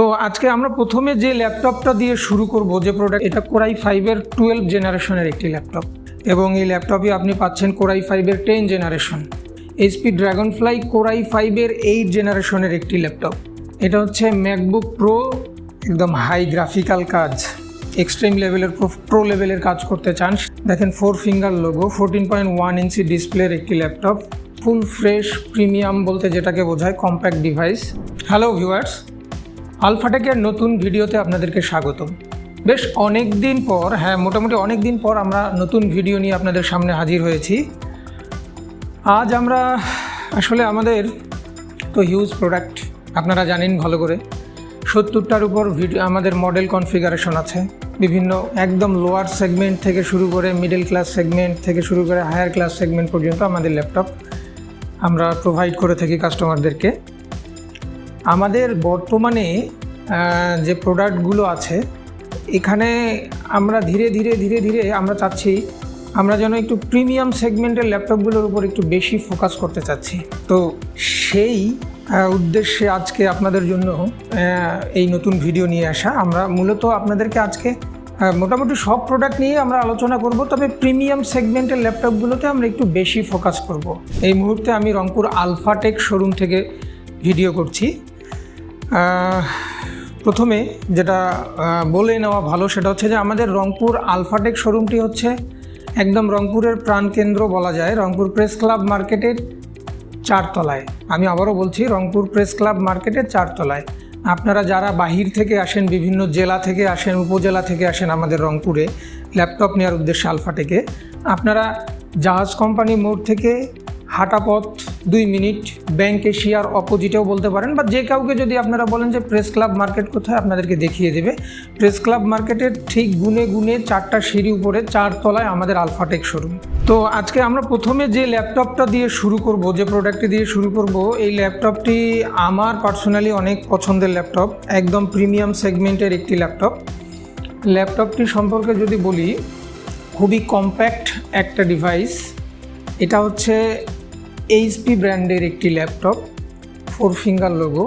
তো আজকে আমরা প্রথমে যে ল্যাপটপটা দিয়ে শুরু করব, যে প্রোডাক্ট এটা কোরাই ফাইভের টুয়েলভ জেনারেশনের একটি ল্যাপটপ। এবং এই ল্যাপটপে আপনি পাচ্ছেন কোরাই ফাইভের ten generation HP Dragonfly core i ফাইভের এইট জেনারেশনের একটি ল্যাপটপ। এটা হচ্ছে ম্যাকবুক প্রো একদম হাই গ্রাফিক্যাল কাজ। এক্সট্রিম লেভেলের প্রো লেভেলের কাজ করতে চান। দেখেন four finger logo fourteen point one inch ডিসপ্লের একটি ল্যাপটপ। ফুল ফ্রেশ প্রিমিয়াম বলতে যেটাকে বোঝায় কম্প্যাক্ট ডিভাইস হ্যালো ভিউয়ার্স আলফাটেকের নতুন ভিডিওতে আপনাদেরকে স্বাগতম। বেশ অনেক দিন পর হ্যাঁ মোটামুটি অনেক দিন পর আমরা নতুন ভিডিও নিয়ে আপনাদের সামনে হাজির হয়েছি। আজ আমরা, আসলে আমাদের তো হিউজ প্রোডাক্ট আপনারা জানেন ভালো করে। সত্তরটার উপর ভিডিও আমাদের মডেল কনফিগারেশন আছে। বিভিন্ন একদম লোয়ার সেগমেন্ট থেকে শুরু করে মিডল ক্লাস সেগমেন্ট থেকে শুরু করে হায়ার ক্লাস সেগমেন্ট পর্যন্ত আমাদের ল্যাপটপ আমরা প্রোভাইড করে থাকি কাস্টমারদেরকে আমাদের বর্তমানে যে প্রোডাক্টগুলো আছে, এখানে আমরা ধীরে ধীরে ধীরে ধীরে আমরা চাচ্ছি, আমরা যেন একটু প্রিমিয়াম সেগমেন্টের ল্যাপটপগুলোর উপর একটু বেশি ফোকাস করতে চাচ্ছি। তো সেই উদ্দেশ্যে আজকে আপনাদের জন্য এই নতুন ভিডিও নিয়ে আসা। আমরা মূলত আপনাদেরকে আজকে মোটামুটি সব প্রোডাক্ট নিয়ে আমরা আলোচনা করব, তবে প্রিমিয়াম সেগমেন্টের ল্যাপটপগুলোতে আমরা একটু বেশি ফোকাস করব। এই মুহূর্তে আমি রংপুর আলফাটেক শোরুম থেকে ভিডিও করছি। প্রথমে যেটা বলে নেওয়া ভালো সেটা হচ্ছে যে আমাদের রংপুর আলফাটেক শোরুমটি হচ্ছে একদম রংপুরের প্রাণকেন্দ্র বলা যায়, রংপুর প্রেস ক্লাব মার্কেটের চারতলায়। আমি আবারও বলছি, রংপুর প্রেস ক্লাব মার্কেটের চারতলায়। আপনারা যারা বাহির থেকে আসেন, বিভিন্ন জেলা থেকে আসেন, উপজেলা থেকে আসেন আমাদের রংপুরে, ল্যাপটপ নেওয়ার উদ্দেশ্যে আলফাটেকে, আপনারা জাহাজ কোম্পানি মোড় থেকে হাঁটা পথ দুই মিনিট, ব্যাংক এশিয়ার অপোজিটেও বলতে পারেন বা যে কাউকে যদি আপনারা বলেন যে প্রেস ক্লাব মার্কেট কোথায়, আপনাদেরকে দেখিয়ে দেবে। প্রেস ক্লাব মার্কেটের ঠিক গুনে গুনে চারটা সিঁড়ি উপরে চার তলায় আমাদের আলফাটেক শোরুম। তো আজকে আমরা প্রথমে যে ল্যাপটপটা দিয়ে শুরু করব, যে প্রোডাক্টটি দিয়ে শুরু করব, এই ল্যাপটপটি আমার পার্সোনালি অনেক পছন্দের ল্যাপটপ, একদম প্রিমিয়াম সেগমেন্টের একটি ল্যাপটপ। ল্যাপটপটি সম্পর্কে যদি বলি, খুবই কম্প্যাক্ট একটা ডিভাইস এটা হচ্ছে এইচপি ব্র্যান্ডের একটি ল্যাপটপ ফোর ফিঙ্গার লোগো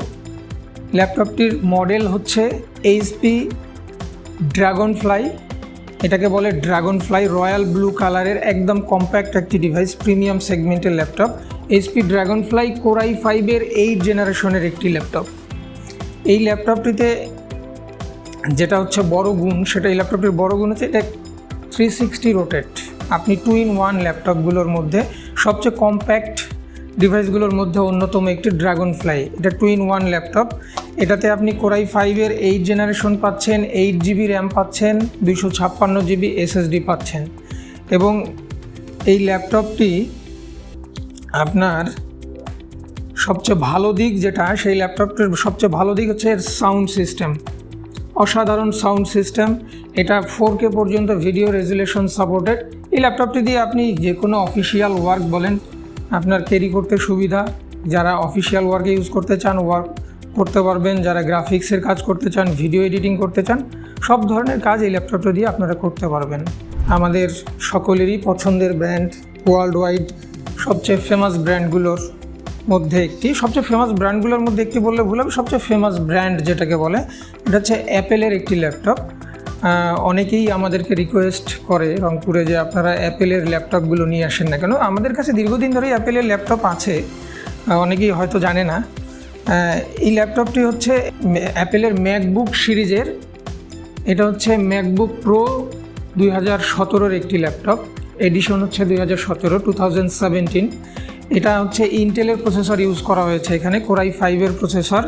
ল্যাপটপটির মডেল হচ্ছে এইচপি ড্রাগন ফ্লাই এটাকে বলে ড্রাগন ফ্লাই রয়্যাল ব্লু কালারের একদম কম্প্যাক্ট একটি ডিভাইস প্রিমিয়াম সেগমেন্টের laptop HP Dragonfly core i ফাইভের এইট জেনারেশনের একটি ল্যাপটপ এই ল্যাপটপটিতে যেটা হচ্ছে বড় গুণ, সেটা এই ল্যাপটপটির বড় গুণ হচ্ছে এটা থ্রি সিক্সটি রোটেট আপনি টু ইন ওয়ান ল্যাপটপগুলোর মধ্যে সবচেয়ে কম্প্যাক্ট ডিভাইসগুলোর মধ্যে অন্যতম একটি ড্রাগন ফ্লাই এটা টু ইন ওয়ান ল্যাপটপ এটাতে আপনি কোরাই ফাইভের এইট জেনারেশন পাচ্ছেন এইট জিবি র্যাম পাচ্ছেন, দুইশো ছাপ্পান্ন জিবি এসএসডি পাচ্ছেন। এবং এই ল্যাপটপটি আপনার সবচেয়ে ভালো দিক যেটা, সেই ল্যাপটপটির সবচেয়ে ভালো দিক হচ্ছে এর সাউন্ড সিস্টেম অসাধারণ সাউন্ড সিস্টেম এটা ফোর কে পর্যন্ত ভিডিও রেজুলেশন সাপোর্টেড এই ল্যাপটপটি দিয়ে আপনি যে কোনো অফিসিয়াল ওয়ার্ক বলেন আপনার ক্যারি করতে সুবিধা, যারা অফিসিয়াল ওয়ার্কে ইউজ করতে চান ওয়ার্ক করতে পারবেন, যারা গ্রাফিক্সের কাজ করতে চান ভিডিও এডিটিং করতে চান, সব ধরনের কাজ এই ল্যাপটপটা দিয়ে আপনারা করতে পারবেন। আমাদের সকলেরই পছন্দের ব্র্যান্ড ওয়ার্ল্ড ওয়াইড সবচেয়ে ফেমাস ব্র্যান্ডগুলোর মধ্যে একটি। সবচেয়ে ফেমাস ব্র্যান্ডগুলোর মধ্যে একটি বললে ভুল হবে, সবচেয়ে ফেমাস ব্র্যান্ড যেটাকে বলে, এটা হচ্ছে অ্যাপেলের একটি ল্যাপটপ অনেকেই আমাদেরকে রিকোয়েস্ট করে রংপুরে যে আপনারা অ্যাপেলের ল্যাপটপগুলো নিয়ে আসেন না কেন? আমাদের কাছে দীর্ঘদিন ধরেই অ্যাপেলের ল্যাপটপ আছে। অনেকেই হয়তো জানে না। এই ল্যাপটপটি হচ্ছে অ্যাপেলের ম্যাকবুক সিরিজের। এটা হচ্ছে ম্যাকবুক প্রো দুই হাজার সতেরোর একটি ল্যাপটপ। এডিশন হচ্ছে দুই হাজার সতেরো টু থাউজেন্ড সেভেন্টিন এটা হচ্ছে ইন্টেলের প্রসেসর ইউজ করা হয়েছে এখানে কোরাই ফাইভের প্রসেসর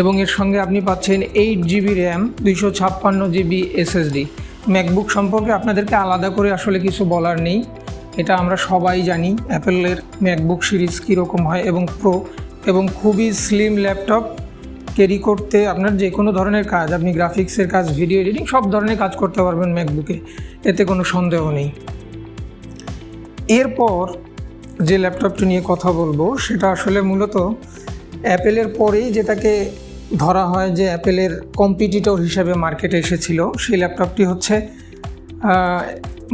এবং এর সঙ্গে আপনি পাচ্ছেন এইট জিবি র্যাম দুইশো ছাপ্পান্ন জিবি এসএসডি ম্যাকবুক সম্পর্কে আপনাদেরকে আলাদা করে আসলে কিছু বলার নেই। এটা আমরা সবাই জানি, অ্যাপেলের ম্যাকবুক সিরিজ কীরকম হয় এবং প্রো এবং খুবই স্লিম ল্যাপটপ ক্যারি করতে আপনার যে কোনো ধরনের কাজ, আপনি গ্রাফিক্সের কাজ ভিডিও এডিটিং সব ধরনের কাজ করতে পারবেন ম্যাকবুকে এতে কোনো সন্দেহ নেই। এরপর যে ল্যাপটপটি নিয়ে কথা বলব, সেটা আসলে মূলত অ্যাপেলের পরেই যেটাকে ধরা হয় যে অ্যাপেলের কম্পিটিটর হিসেবে মার্কেটে এসেছিল, সেই ল্যাপটপটি হচ্ছে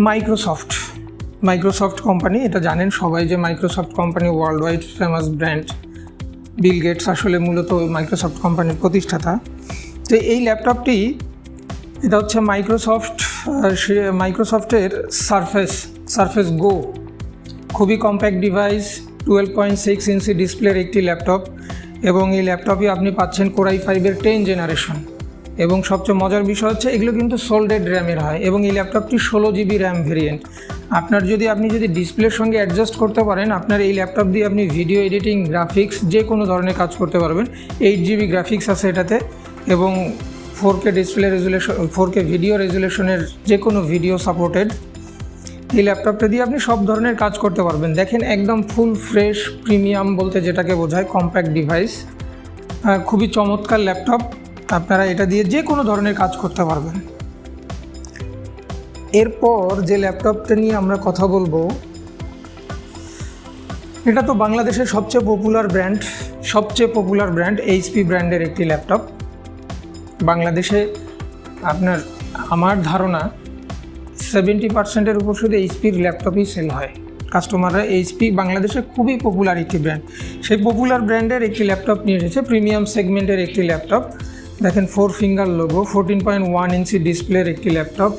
মাইক্রোসফট মাইক্রোসফট কোম্পানি এটা জানেন সবাই যে Microsoft company world wide famous brand Bill Gates আসলে মূলত মাইক্রোসফট কোম্পানির প্রতিষ্ঠাতা। তো এই ল্যাপটপটি এটা হচ্ছে মাইক্রোসফট মাইক্রোসফটের সারফেস সারফেস গো খুবই compact device twelve point six inch ডিসপ্লের একটি ল্যাপটপ এবং এই ল্যাপটপে আপনি পাচ্ছেন কোরাই ফাইভের টেন জেনারেশন। এবং সবচেয়ে মজার বিষয় হচ্ছে, এগুলো কিন্তু সোল্ডেড র্যামের হয় এবং এই ল্যাপটপটি ষোলো জিবি র্যাম ভেরিয়েন্ট আপনার যদি, আপনি যদি ডিসপ্লের সঙ্গে অ্যাডজাস্ট করতে পারেন, আপনার এই ল্যাপটপ দিয়ে আপনি ভিডিও এডিটিং গ্রাফিক্স যে কোনো ধরনের কাজ করতে পারবেন। এইট জিবি গ্রাফিক্স আছে এটাতে এবং four K display resolution four K video রেজুলেশনের যে কোনো ভিডিও সাপোর্টেড এই ল্যাপটপটা দিয়ে আপনি সব ধরনের কাজ করতে পারবেন। দেখেন একদম ফুল ফ্রেশ প্রিমিয়াম বলতে যেটাকে বোঝায় কম্প্যাক্ট ডিভাইস খুবই চমৎকার ল্যাপটপ আপনারা এটা দিয়ে যে কোনো ধরনের কাজ করতে পারবেন। এরপর যে ল্যাপটপটা নিয়ে আমরা কথা বলব, এটা তো বাংলাদেশের সবচেয়ে পপুলার ব্র্যান্ড সবচেয়ে পপুলার ব্র্যান্ড এইচপি ব্র্যান্ডের একটি ল্যাপটপ বাংলাদেশে আপনার, আমার ধারণা সেভেন্টি পার্সেন্টের উপর শুধু এইচপির ল্যাপটপই সেল হয়। কাস্টমাররা এইচপি বাংলাদেশে খুবই পপুলার একটি ব্র্যান্ড সেই পপুলার ব্র্যান্ডের একটি ল্যাপটপ নিয়ে এসেছে প্রিমিয়াম সেগমেন্টের একটি ল্যাপটপ দেখেন four finger logo fourteen point one inch ডিসপ্লের একটি laptop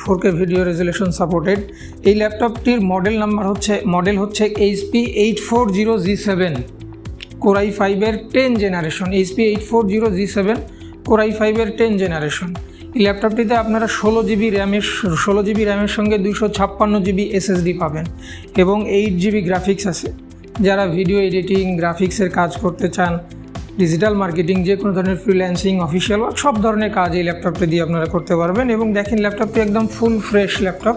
four K video resolution supported এই ল্যাপটপটির মডেল নাম্বার হচ্ছে মডেল হচ্ছে HP eight four zero G seven core i ফাইভের ten generation HP eight four zero G seven core i ফাইভের ten generation এই ল্যাপটপটিতে আপনারা ষোলো জিবি র্যামের ষোলো জিবি র্যামের সঙ্গে দুশো ছাপ্পান্ন জিবি এসএসডি পাবেন এবং এইট জিবি গ্রাফিক্স আছে। যারা ভিডিও এডিটিং গ্রাফিক্সের কাজ করতে চান ডিজিটাল মার্কেটিং যে কোনো ধরনের ফ্রিল্যান্সিং অফিসিয়াল ওয়ার্ক সব ধরনের কাজ এই ল্যাপটপটা দিয়ে আপনারা করতে পারবেন এবং দেখেন ল্যাপটপটি একদম ফুল ফ্রেশ ল্যাপটপ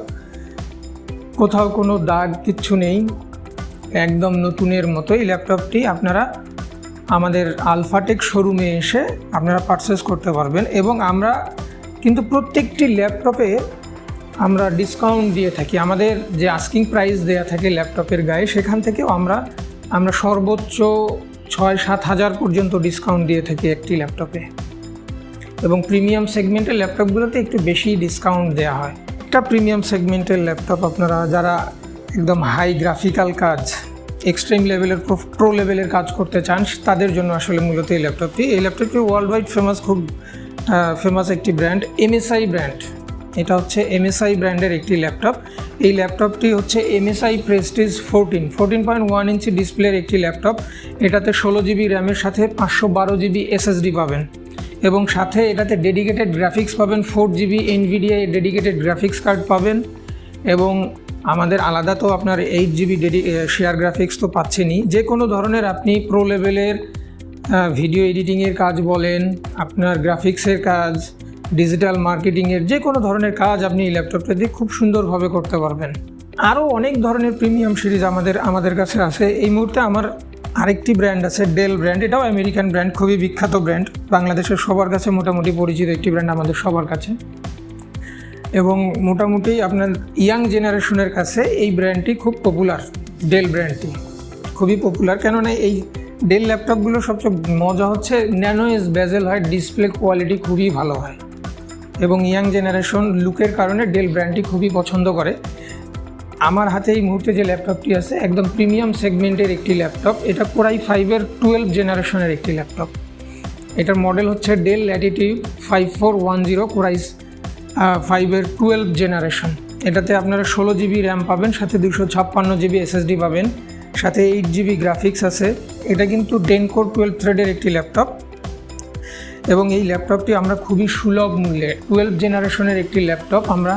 কোথাও কোনো দাগ কিচ্ছু নেই, একদম নতুনের মতো এই ল্যাপটপটি আপনারা আমাদের আলফাটেক শোরুমে এসে আপনারা পারচেস করতে পারবেন এবং আমরা কিন্তু প্রত্যেকটি ল্যাপটপে আমরা ডিসকাউন্ট দিয়ে থাকি। আমাদের যে আস্কিং প্রাইস দেওয়া থাকে ল্যাপটপের গায়ে, সেখান থেকেও আমরা আমরা সর্বোচ্চ ছয় সাত হাজার পর্যন্ত ডিসকাউন্ট দিয়ে থাকি একটি ল্যাপটপে। এবং প্রিমিয়াম সেগমেন্টের ল্যাপটপগুলোতে একটু বেশি ডিসকাউন্ট দেওয়া হয়। একটা প্রিমিয়াম সেগমেন্টের ল্যাপটপ আপনারা, যারা একদম হাই গ্রাফিক্যাল কাজ এক্সট্রিম লেভেলের প্রো লেভেলের কাজ করতে চান, তাদের জন্য আসলে মূলত এই ল্যাপটপটি। এই ল্যাপটপটি ওয়ার্ল্ড ওয়াইড ফেমাস খুব ফেমাস একটি ব্র্যান্ড এমএসআই ব্র্যান্ড এটা হচ্ছে এমএসআই ব্র্যান্ডের একটি ল্যাপটপ এই ল্যাপটপটি হচ্ছে MSI Prestige fourteen fourteen point one inch ডিসপ্লের একটি ল্যাপটপ এটাতে ষোলো জিবি র্যামের সাথে পাঁচশো বারো জিবি এসএসডি পাবেন। এবং সাথে এটাতে ডেডিকেটেড গ্রাফিক্স পাবেন। Four GB Nvidia dedicated graphics card পাবেন। এবং আমাদের আলাদা তো আপনার এইট জিবি ডেডি শেয়ার গ্রাফিক্স তো পাচ্ছেনই। যে কোনো ধরনের আপনি প্রো লেভেলের ভিডিও এডিটিংয়ের কাজ বলেন, আপনার গ্রাফিক্সের কাজ ডিজিটাল মার্কেটিংয়ের যে কোনো ধরনের কাজ আপনি এই ল্যাপটপটা দিয়ে খুব সুন্দরভাবে করতে পারবেন। আরও অনেক ধরনের প্রিমিয়াম সিরিজ আমাদের আমাদের কাছে আছে। এই মুহূর্তে আমার আরেকটি ব্র্যান্ড আছে ডেল ব্র্যান্ড এটাও আমেরিকান ব্র্যান্ড খুবই বিখ্যাত ব্র্যান্ড বাংলাদেশের সবার কাছে মোটামুটি পরিচিত একটি ব্র্যান্ড আমাদের সবার কাছে। এবং মোটামুটি আপনার ইয়াং জেনারেশনের কাছে এই ব্র্যান্ডটি খুব পপুলার ডেল ব্র্যান্ডটি খুবই পপুলার কেননা এই ডেল ল্যাপটপগুলোর সবচেয়ে মজা হচ্ছে ন্যানো এস বেজেল হয় ডিসপ্লে কোয়ালিটি খুবই ভালো হয়। এবং ইয়াং জেনারেশন লুকের কারণে ডেল ব্র্যান্ডটি খুবই পছন্দ করে। আমার হাতে এই মুহূর্তে যে ল্যাপটপটি আছে, একদম প্রিমিয়াম সেগমেন্টের একটি ল্যাপটপ এটা কোরাই ফাইভের টুয়েলভ জেনারেশনের একটি ল্যাপটপ এটার মডেল হচ্ছে Dell Latitude five four one zero কোরাইস ফাইভের টুয়েলভ জেনারেশন এটাতে আপনারা ষোলো জিবি র্যাম পাবেন, সাথে দুশো ছাপ্পান্ন জিবি এসএসডি পাবেন। সাথে এইট জিবি গ্রাফিক্স আছে। এটা কিন্তু টেন কোর টুয়েলভ থ্রেডের একটি ল্যাপটপ এবং এই ল্যাপটপটি আমরা খুবই সুলভ মূল্যে টুয়েলভ জেনারেশনের একটি ল্যাপটপ আমরা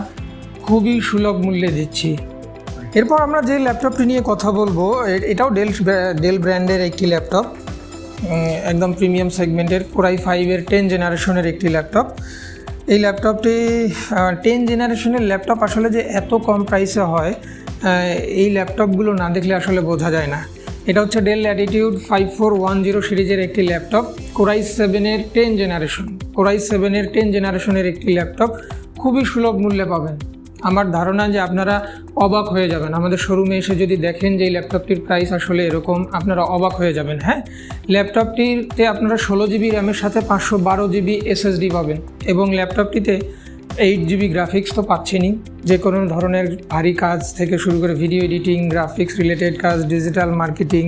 খুবই সুলভ মূল্যে দিচ্ছি। এরপর আমরা যে ল্যাপটপটি নিয়ে কথা বলব এটাও ডেল ডেল ব্র্যান্ডের একটি ল্যাপটপ একদম প্রিমিয়াম সেগমেন্টের কোরাই ফাইভের টেন জেনারেশনের একটি ল্যাপটপ এই ল্যাপটপটি টেন জেনারেশনের ল্যাপটপ আসলে যে এত কম প্রাইসে হয় এই ল্যাপটপগুলো না দেখলে আসলে বোঝা যায় না। এটা হচ্ছে Dell Latitude five four one zero সিরিজের একটি ল্যাপটপ কোরাই সেভেনের টেন জেনারেশন কোরাই সেভেনের টেন জেনারেশনের একটি ল্যাপটপ, খুবই সুলভ মূল্যে পাবেন। আমার ধারণা যে আপনারা অবাক হয়ে যাবেন। আমাদের শোরুমে এসে যদি দেখেন যে এই ল্যাপটপটির প্রাইস আসলে এরকম, আপনারা অবাক হয়ে যাবেন হ্যাঁ? ল্যাপটপটিতে আপনারা ষোলো জিবি র্যামের সাথে পাঁচশো বারো জিবি এসএসডি পাবেন এবং ল্যাপটপটিতে এইট জিবি গ্রাফিক্স তো পাচ্ছেনই। যে কোনো ধরনের ভারী কাজ থেকে শুরু করে ভিডিও এডিটিং গ্রাফিক্স রিলেটেড কাজ ডিজিটাল মার্কেটিং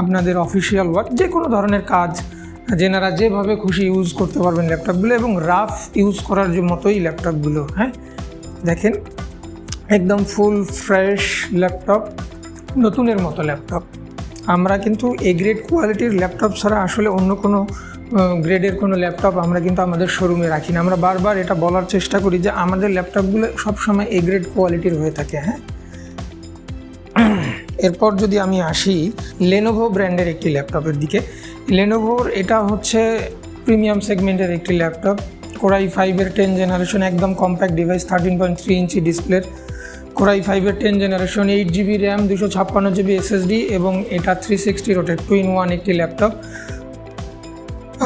আপনাদের অফিসিয়াল ওয়ার্ক যে কোনো ধরনের কাজ, যেনারা যেভাবে খুশি ইউজ করতে পারবেন ল্যাপটপগুলো এবং রাফ ইউজ করার মতোই ল্যাপটপগুলো হ্যাঁ? দেখেন, একদম ফুল ফ্রেশ ল্যাপটপ নতুনের মতো ল্যাপটপ আমরা কিন্তু এ গ্রেড কোয়ালিটির ল্যাপটপ ছাড়া আসলে অন্য কোনো গ্রেডের কোনো ল্যাপটপ আমরা কিন্তু আমাদের শোরুমে রাখি না। আমরা বারবার এটা বলার চেষ্টা করি যে আমাদের ল্যাপটপগুলো সবসময় এ গ্রেড কোয়ালিটির হয়ে থাকে হ্যাঁ? এরপর যদি আমি আসি লেনোভো ব্র্যান্ডের একটি ল্যাপটপের দিকে। লেনোভোর এটা হচ্ছে প্রিমিয়াম সেগমেন্টের একটি ল্যাপটপ কোরাই ফাইভের টেন জেনারেশন একদম compact device thirteen point three inch ডিসপ্লের কোরাই ফাইভের ten generation eight GB RAM দুশো ছাপ্পান্ন জিবি এসএসডি এবং এটা থ্রি সিক্সটি রোটের টু ইন ওয়ান একটি ল্যাপটপ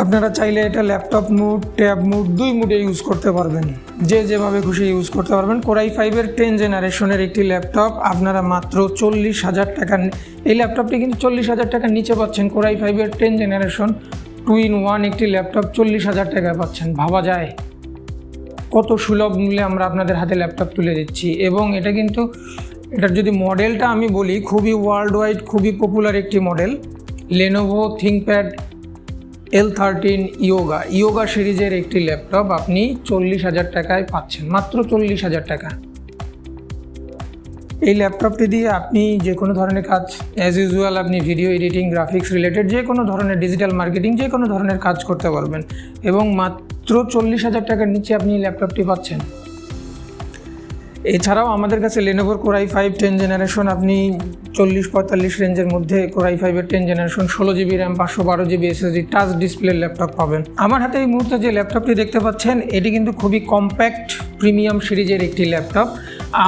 আপনারা চাইলে এটা ল্যাপটপ মুড ট্যাব মুড, দুই মুডে ইউজ করতে পারবেন। যে যেভাবে খুশি ইউজ করতে পারবেন। কোরাই ফাইভের টেন জেনারেশনের একটি ল্যাপটপ আপনারা মাত্র চল্লিশ হাজার টাকা এই ল্যাপটপটি কিন্তু চল্লিশ হাজার টাকার নিচে পাচ্ছেন। কোরাই ফাইভের ten generation two in one একটি ল্যাপটপ চল্লিশ হাজার টাকায় পাচ্ছেন। ভাবা যায়। কত সুলভ মূল্যে আমরা আপনাদের হাতে ল্যাপটপ তুলে দিচ্ছি। এবং এটা কিন্তু, এটার যদি মডেলটা আমি বলি, খুবই ওয়ার্ল্ড ওয়াইড খুবই পপুলার একটি model Lenovo ThinkPad L thirteen Yoga Yoga সিরিজের একটি ল্যাপটপ আপনি চল্লিশ হাজার টাকায় পাচ্ছেন, মাত্র চল্লিশ হাজার টাকা। এই ল্যাপটপটি দিয়ে আপনি যে কোনো ধরনের কাজ অ্যাজ ইউজুয়াল আপনি ভিডিও এডিটিং গ্রাফিক্স রিলেটেড যে কোনো ধরনের ডিজিটাল মার্কেটিং যে কোনো ধরনের কাজ করতে পারবেন। এবং মাত্র চল্লিশ হাজার টাকার নিচে আপনি ল্যাপটপটি পাচ্ছেন। এছাড়াও আমাদের কাছে লেনোভোর core i five ten generation আপনি চল্লিশ পঁয়তাল্লিশ রেঞ্জের মধ্যে কোরাই ফাইভের টেন জেনারেশন ষোলো জিবি র্যাম পাঁচশো বারো GB SSD touch display laptop পাবেন। আমার হাতে এই মুহূর্তে যে ল্যাপটপটি দেখতে পাচ্ছেন, এটি কিন্তু খুবই কম্প্যাক্ট প্রিমিয়াম সিরিজের একটি ল্যাপটপ।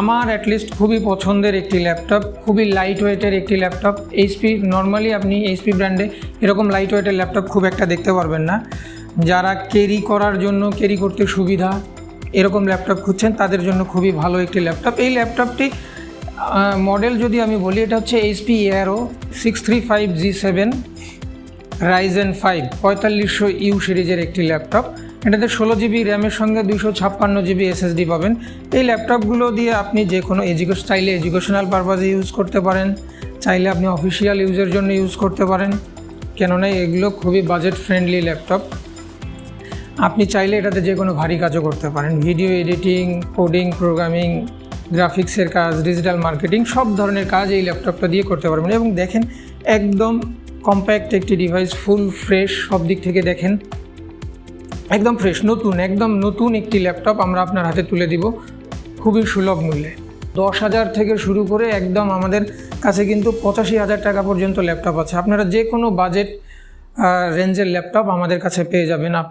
আমার অ্যাটলিস্ট খুবই পছন্দের একটি ল্যাপটপ, খুবই লাইট ওয়েটের একটি ল্যাপটপ। এইচপি নর্মালি আপনি এইচপি ব্র্যান্ডে এরকম লাইট ওয়েটের ল্যাপটপ খুব একটা দেখতে পারবেন না। যারা ক্যারি করার জন্য ক্যারি করতে সুবিধা, এরকম ল্যাপটপ খুঁজছেন, তাদের জন্য খুবই ভালো একটি ল্যাপটপ এই ল্যাপটপটি মডেল যদি আমি বলি, এটা হচ্ছে HP Aero six three five G seven Ryzen five পঁয়তাল্লিশশো ইউ সিরিজের একটি ল্যাপটপ এটাতে ষোলো জিবি র্যামের সঙ্গে দুশো ছাপ্পান্ন জিবি এসএসডি পাবেন। এই ল্যাপটপগুলো দিয়ে আপনি যে কোনো এডুকেশ চাইলে এডুকেশনাল পারপাজে ইউজ করতে পারেন, চাইলে আপনি অফিসিয়াল ইউজের জন্য ইউজ করতে পারেন। কেননা এগুলো খুবই বাজেট ফ্রেন্ডলি ল্যাপটপ আপনি চাইলে এটাতে যে কোনো ভারী কাজও করতে পারেন। ভিডিও এডিটিং, কোডিং, প্রোগ্রামিং, গ্রাফিক্সের কাজ, ডিজিটাল মার্কেটিং, সব ধরনের কাজ এই ল্যাপটপটা দিয়ে করতে পারবেন। এবং দেখেন, একদম কম্প্যাক্ট একটি ডিভাইস, ফুল ফ্রেশ, সব দিক থেকে দেখেন, একদম ফ্রেশ, নতুন, একদম নতুন একটি ল্যাপটপ আমরা আপনার হাতে তুলে দিব, খুবই সুলভ মূল্যে। দশ হাজার থেকে শুরু করে একদম আমাদের কাছে কিন্তু পঁচাশি হাজার টাকা পর্যন্ত ল্যাপটপ আছে। আপনারা যে কোনো বাজেট রেঞ্জের ল্যাপটপ আমাদের কাছে পেয়ে যাবেন।